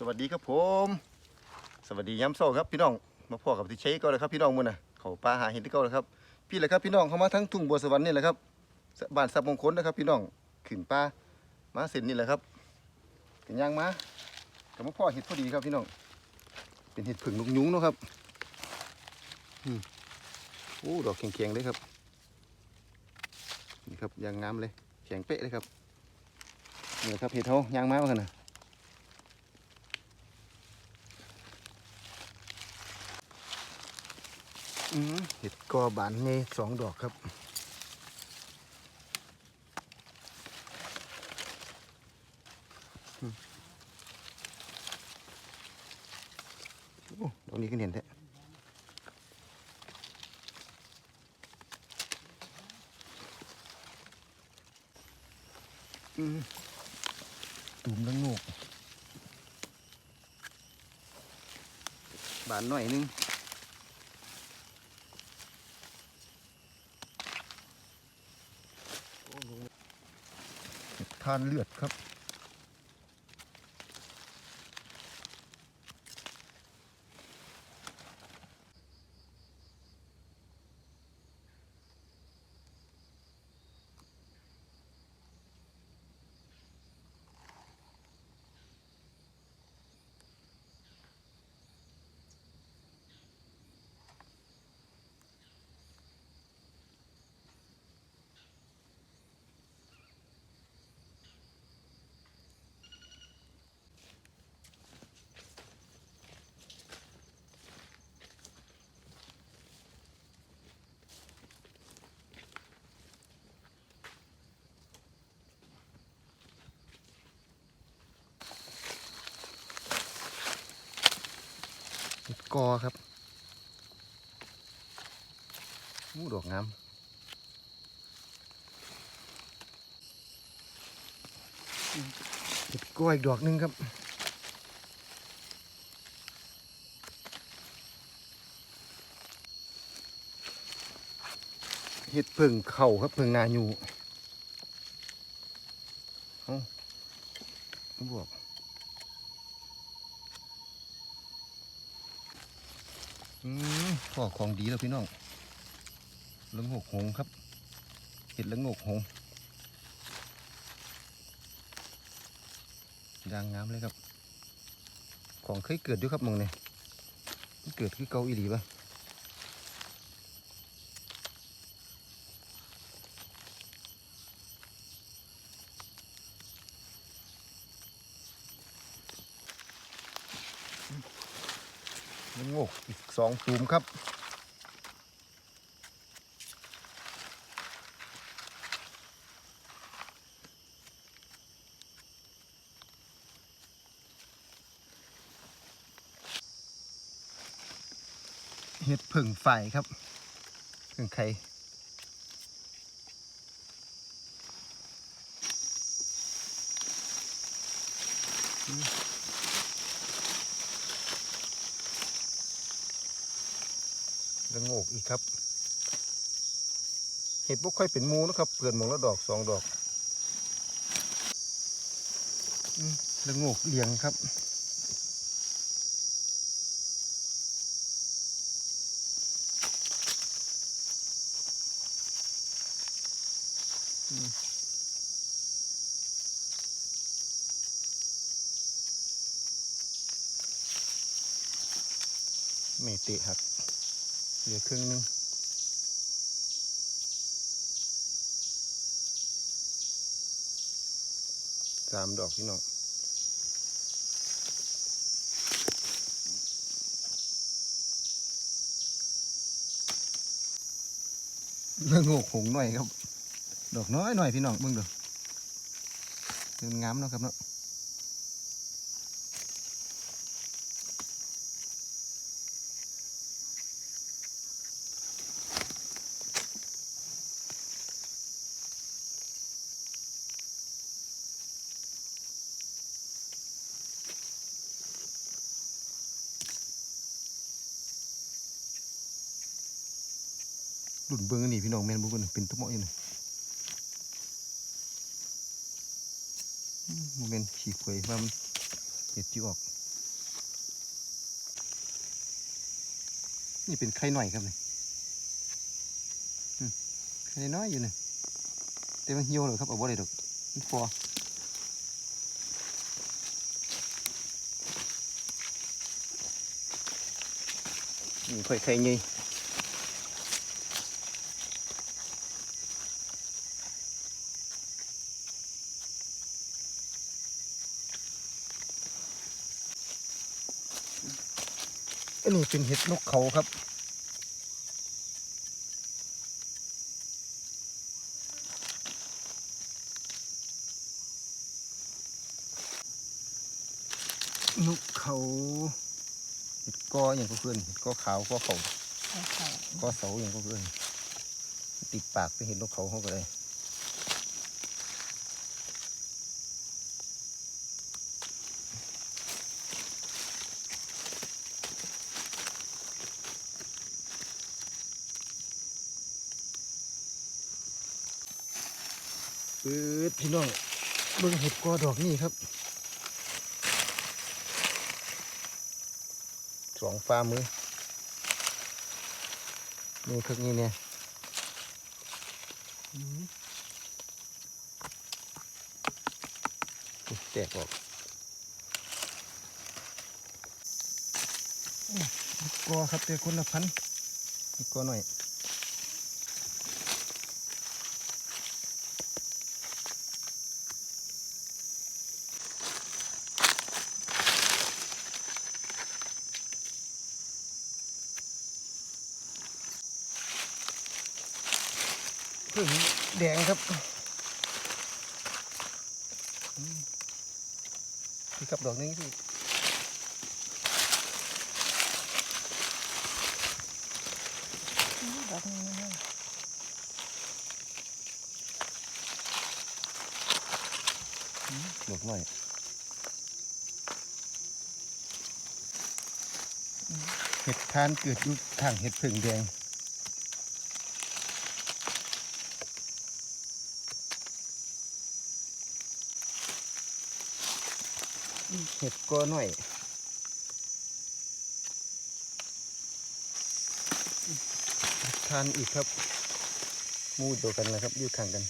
สวัสดีครับผม สวัสดีย้ำโซ่ครับพี่น้อง มาพ่อกับที่เชก็เลยครับพี่น้องมือน่ะเขาปลาหาเห็ดที่เก่าเลยครับ พี่แหละครับพี่น้องเขามาทั้งทุ่งบัวสวรรค์นี่แหละครับบ้านสับมงคลนะครับ พี่น้องขึ้นปลามาเส้นนี่แหละครับเป็นย่างมาแต่มาพ่อเห็ดพอดีครับพี่น้อง เป็นเห็ดผึ่งลูกยุ้งเนาะครับอืมโอ้ดอกแข็งๆเลยครับนี่ครับยางงามเลยแข็งเป๊ะเลยครับนี่แหละครับเห็ดเขายางมาเหมือนกันนะ อืม เห็ดกอบานเงสองดอกครับอืมโอ้ดอกนี้ก็เห็นแท้ตุ่มละโงกบานหน่อยนึงานเลือดครับ เห็ดกอครับมูดอกงามเห็ดกออีกดอกหนึงครับเห็ดพิ่งเข่าครับพิ่งนาอยู่เอาไม่บอก อืมพ่อของดีแล้วพี่น้องละงกหงส์ครับเห็ดละงกหงยางงามเลยครับ ของเคยเกิดด้วยครับมึงเนี่ยเกิดคือเกาอีหลีปะ่ะ งกอีกสองตูมครับเห็ดผึ่งไฟครับผึ่งไข่อืม ระโงกอีกครับ เห็ดพวกค่อยเป็นมูนะครับเกิดหมองละดอกสองดอกอืมระโงกเลียงครับไม่เตะหัก เหลือครึ่งหนึงสามดอกพี่น้องเรื่องโงกหงหน่อยครับ ดอกน้อยหน่อยพี่น้องเบิ่งเดูเดินงามเนาะครับเนาะ หลุนเบื้งนี่พี่น้องแมนบุกันเป็นทุกหมอ้อยนี่โมเมนขีดเผว่มันเห็ดจิ้วออก นี่เป็นไข่หน่อยครับเลยไข่น้อยอยู่เนี่ยแต็มเหี่ยวเลยครับเอาบ่ได้หรอกมันฟอนี่ค่อยไข่ใหญ่ อันนี้เป็นเห็ดนกเขาครับ นกเขาเห็ดกออย่างก็เพื่อนเห็ดกอขาวกอเขาเอาเขากอเสาอย่างก็เพื่อนติดปากไปเห็นนกเขาเขาก็เลย ปืดพี่น้องเบิ่งเห็ดกอดอกนี่ครับสองฟ้ามือนี่คือนี่เนี่ยแตกออกกอครับแต่คนละพันอีกกอหน่อย พึ่งแดงครับอืมพี่ครับดอกนี้พี่ดอกนี้นะดอกหน่อยเห็ดทานเกิดอยู่ทางเห็ดผึ่งแดง เห็ดก็หน่อยทานอีกครับ มูเดียวกันนะครับอยู่ข้างกัน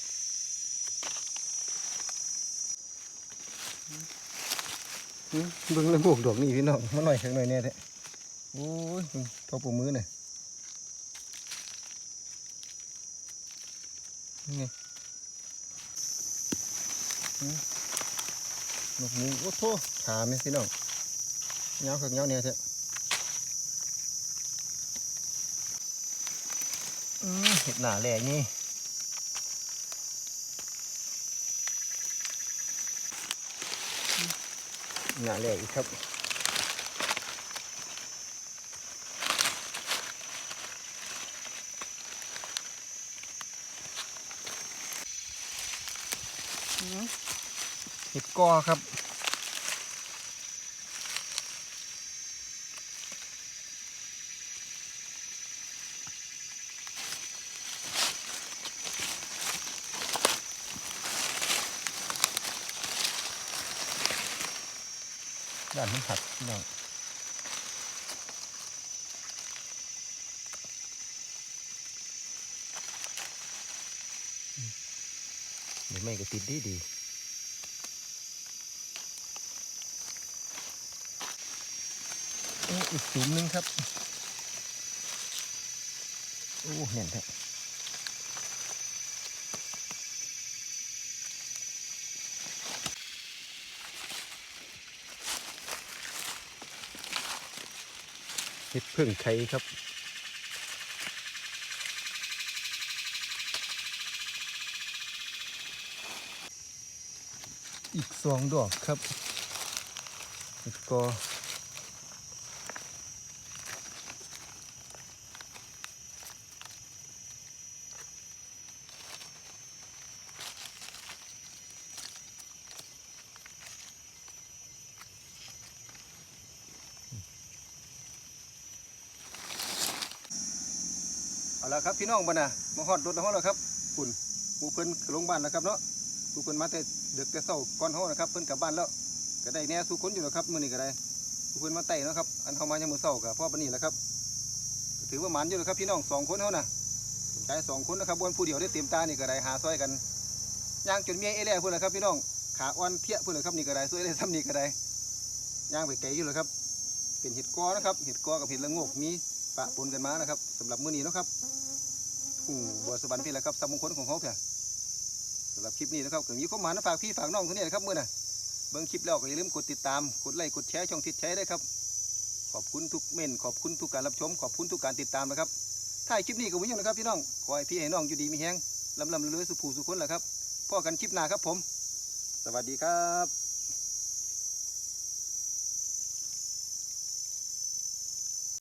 เบิ่งแล้วบวกดอกนี่พี่น้องมาหน่อยข้างหน่อยเนี่ยแท้โอ้ยเบิ่งเท่าปูมือเนี่ยนี่ นกหมูโอ้โหขาไม่สิน้องเงาคือเงาเนี่ยเถอะอืมเห็ดหนาแหล่นี่หนาแหล่อีกครับ เห็ดกอครับด้านมันหักพี่น้องเดี๋ยวไม่ก็ติดดีดี อีกสูงหนึงครับ โอ้เห็นแท้เห็ดพึ่งไข่ครับอีกสองดอกครับเห็ดก ละครับพี่น้องบ้านนะมาฮอดรถแล้วแล้วครับฝุ่นหมูเพิ่นลงบ้านแล้วครับเนาะผู้เพิ่นมาแต่เด็กแต่เช้าก่อนเฮานะครับเพิ่นกลับบ้านแล้วก็ได้แหน่สู้คนอยู่แล้วครับมื้อนี้ก็ได้ผู้เพิ่นมาไต่เนาะครับอันเฮามายังมื้อเช้าก็พ่อปานนี้แหละครับถือว่าหมันอยู่เลยครับพี่น้องสองคนเขานะใจสองคนนะครับบนผู้เดียวได้เต็มตานี่ก็ได้หาซอยกันย่างจนเมียเอเล่พุ่นเลยครับพี่น้องขาอ่อนเพี้ยพุ่นเลยครับนี่ก็ได้ซอยได้ซ้ำนี่ก็ได้ย่างไปไกลอยู่เลยครับเป็นเห็ดกอนะครับเห็ดกอกับเห็ดละงกมี ปะปนกันมานะครับสำหรับมื้อนี้นะครับทุ่งบัวสวรรค์พี่แหละครับสำมงคลของเขาเพียสำหรับคลิปนี้นะครับก็มีข้อมานฝากพี่ฝากน้องคนนี้นะครับมื้อน่ะเบิ่งคลิปแล้วก็อย่าลืมกดติดตามกดไลค์กดแชร์ช่องทิศแชร์ได้ครับ ขอบคุณทุกเม่นขอบคุณทุกการรับชม ขอบคุณทุกการติดตามนะครับถ้าคลิปนี้ก็วิ่งนะครับพี่น้องขอให้พี่ให้น้องอยู่ดีมีแฮงลำลำเรื่อยสุภูสุขคนแหละครับพ่อกันคลิปหน้าครับผม สวัสดีครับ